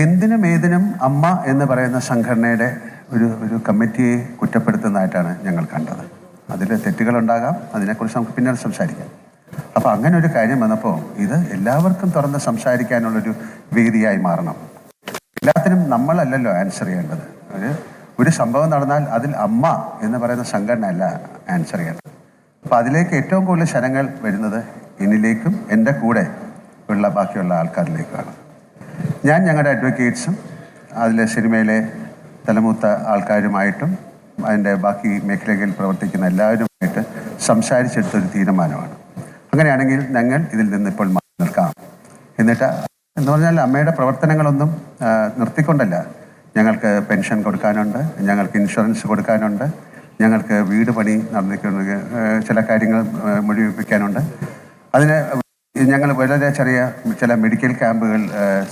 എന്തിനും ഏതിനും അമ്മ എന്ന് പറയുന്ന സംഘടനയുടെ ഒരു ഒരു കമ്മിറ്റിയെ കുറ്റപ്പെടുത്തുന്നതായിട്ടാണ് ഞങ്ങൾ കണ്ടത്. അതിൽ തെറ്റുകളുണ്ടാകാം അതിനെക്കുറിച്ച് നമുക്ക് പിന്നീട് സംസാരിക്കാം. അപ്പോൾ അങ്ങനെ ഒരു കാര്യം വന്നപ്പോൾ ഇത് എല്ലാവർക്കും തുറന്ന് സംസാരിക്കാനുള്ളൊരു വേദിയായി മാറണം. എല്ലാത്തിനും നമ്മളല്ലല്ലോ ആൻസർ ചെയ്യേണ്ടത്. ഒരു ഒരു സംഭവം നടന്നാൽ അതിൽ അമ്മ എന്ന് പറയുന്ന സംഘടന അല്ല ആൻസർ ചെയ്യേണ്ടത്. അപ്പോൾ അതിലേക്ക് ഏറ്റവും കൂടുതൽ ശരങ്ങൾ വരുന്നത് എന്നിലേക്കും എന്റെ കൂടെ ഉള്ള ബാക്കിയുള്ള ആൾക്കാരിലേക്കാണ് ഞാൻ ഞങ്ങളുടെ അഡ്വക്കേറ്റ്സും അതിലെ സിനിമയിലെ തലമൂത്ത ആൾക്കാരുമായിട്ടും അതിന്റെ ബാക്കി മേഖലകളിൽ പ്രവർത്തിക്കുന്ന എല്ലാവരുമായിട്ട് സംസാരിച്ചെടുത്തൊരു തീരുമാനമാണ്. അങ്ങനെയാണെങ്കിൽ ഞങ്ങൾ ഇതിൽ നിന്ന് ഇപ്പോൾ മാറി നിൽക്കാം. എന്നിട്ട് എന്ന് പറഞ്ഞാൽ അമ്മയുടെ പ്രവർത്തനങ്ങളൊന്നും നിർത്തിക്കൊണ്ടല്ല. ഞങ്ങൾക്ക് പെൻഷൻ കൊടുക്കാനുണ്ട് ഞങ്ങൾക്ക് ഇൻഷുറൻസ് കൊടുക്കാനുണ്ട് ഞങ്ങൾക്ക് വീട് പണി നടന്നിരിക്കുന്ന ചില കാര്യങ്ങൾ മുഴുവിപ്പിക്കാനുണ്ട്. അതിന് ഞങ്ങൾ വളരെ ചെറിയ ചില മെഡിക്കൽ ക്യാമ്പുകൾ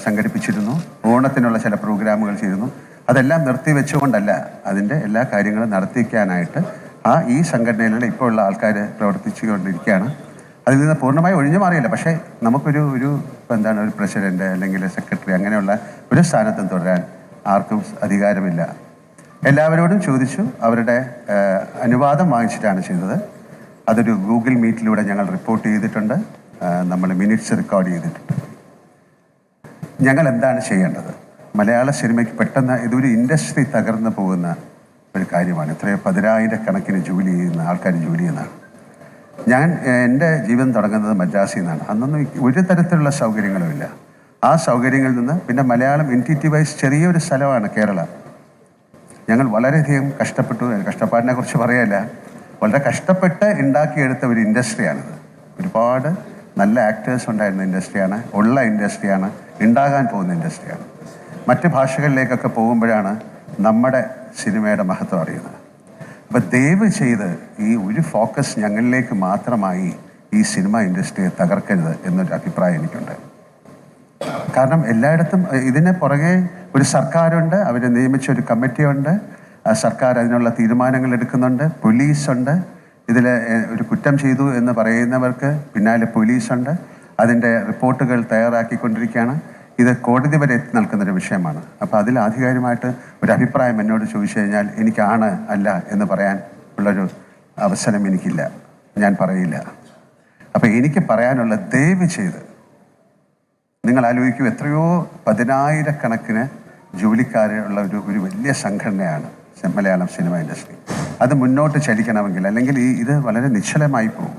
സംഘടിപ്പിച്ചിരുന്നു. ഓണത്തിനുള്ള ചില പ്രോഗ്രാമുകൾ ചെയ്തിരുന്നു. അതെല്ലാം നിർത്തിവെച്ചുകൊണ്ടല്ല അതിന്റെ എല്ലാ കാര്യങ്ങളും നടത്തിക്കാനായിട്ട് ആ ഈ സംഘടനയിലുള്ള ഇപ്പോൾ ഉള്ള ആൾക്കാർ പ്രവർത്തിച്ചുകൊണ്ടിരിക്കുകയാണ്. അതിൽ നിന്ന് പൂർണമായി ഒഴിഞ്ഞു മാറിയില്ല. പക്ഷേ നമുക്കൊരു ഒരു എന്താണ് ഒരു പ്രസിഡന്റ് അല്ലെങ്കിൽ സെക്രട്ടറി അങ്ങനെയുള്ള ഒരു സ്ഥാനത്തും തുടരാൻ ആർക്കും അധികാരമില്ല. എല്ലാവരോടും ചോദിച്ചു അവരുടെ അനുവാദം വാങ്ങിച്ചിട്ടാണ് ചെയ്തത്. അതൊരു ഗൂഗിൾ മീറ്റിലൂടെ ഞങ്ങൾ റിപ്പോർട്ട് ചെയ്തിട്ടുണ്ട്. നമ്മൾ മിനിറ്റ്സ് റെക്കോർഡ് ചെയ്തിട്ടുണ്ട് ഞങ്ങൾ എന്താണ് ചെയ്യേണ്ടത്? മലയാള സിനിമയ്ക്ക് പെട്ടെന്ന് ഇതൊരു ഇൻഡസ്ട്രി തകർന്നു പോകുന്ന ഒരു കാര്യമാണ്. ഇത്രയും പതിനായിരക്കണക്കിന് ജോലി ചെയ്യുന്ന ആൾക്കാർ ജോലി ചെയ്യുന്നതാണ്. ഞാൻ എന്റെ ജീവൻ തുടങ്ങുന്നത് മദ്രാസിൽ നിന്നാണ്. അന്നൊന്നും ഒരു തരത്തിലുള്ള സൗകര്യങ്ങളുമില്ല ആ സൗകര്യങ്ങളിൽ നിന്ന് പിന്നെ മലയാളം എന്റിറ്റി വൈസ് ചെറിയൊരു സ്ഥലമാണ് കേരള. ഞങ്ങൾ വളരെയധികം കഷ്ടപ്പെട്ടു. കഷ്ടപ്പാടിനെ കുറിച്ച് പറയല്ല. വളരെ കഷ്ടപ്പെട്ട് ഉണ്ടാക്കിയെടുത്ത ഒരു ഇൻഡസ്ട്രിയാണിത് ഒരുപാട് നല്ല ആക്ടേഴ്സ് ഉണ്ടായിരുന്ന ഇൻഡസ്ട്രിയാണ് ഉള്ള ഇൻഡസ്ട്രിയാണ് ഉണ്ടാകാൻ പോകുന്ന ഇൻഡസ്ട്രിയാണ് മറ്റ് ഭാഷകളിലേക്കൊക്കെ പോകുമ്പോഴാണ് നമ്മുടെ സിനിമയുടെ മഹത്വം അറിയുന്നത്. അപ്പം ദയവ് ചെയ്ത് ഈ ഒരു ഫോക്കസ് ഞങ്ങളിലേക്ക് മാത്രമായി ഈ സിനിമ ഇൻഡസ്ട്രിയെ തകർക്കരുത് എന്നൊരു അഭിപ്രായം എനിക്കുണ്ട്. കാരണം എല്ലായിടത്തും ഇതിന് പുറകെ ഒരു സർക്കാരുണ്ട് അവരെ നിയമിച്ച ഒരു കമ്മിറ്റിയുണ്ട് സർക്കാർ അതിനുള്ള തീരുമാനങ്ങൾ എടുക്കുന്നുണ്ട് പോലീസുണ്ട് ഇതിൽ ഒരു കുറ്റം ചെയ്തു എന്ന് പറയുന്നവർക്ക് പിന്നാലെ പോലീസുണ്ട്. അതിന്റെ റിപ്പോർട്ടുകൾ തയ്യാറാക്കിക്കൊണ്ടിരിക്കുകയാണ്. ഇത് കോടതി വരെ എത്തി നിൽക്കുന്നൊരു വിഷയമാണ്. അപ്പോൾ അതിൽ ആധികാരികമായിട്ട് ഒരു അഭിപ്രായം എന്നോട് ചോദിച്ചു കഴിഞ്ഞാൽ എനിക്കാണ് അല്ല എന്ന് പറയാൻ ഉള്ളൊരു അവസരം എനിക്കില്ല. ഞാൻ പറയില്ല. അപ്പോൾ എനിക്ക് പറയാനുള്ള ദയവ് ചെയ്ത് നിങ്ങൾ ആലോചിക്കൂ എത്രയോ പതിനായിരക്കണക്കിന് ജോലിക്കാരുള്ള ഒരു ഒരു വലിയ സംഘടനയാണ് മലയാളം സിനിമ ഇൻഡസ്ട്രി. അത് മുന്നോട്ട് ചലിക്കണമെങ്കിൽ അല്ലെങ്കിൽ ഈ ഇത് വളരെ നിശ്ചലമായി പോകും.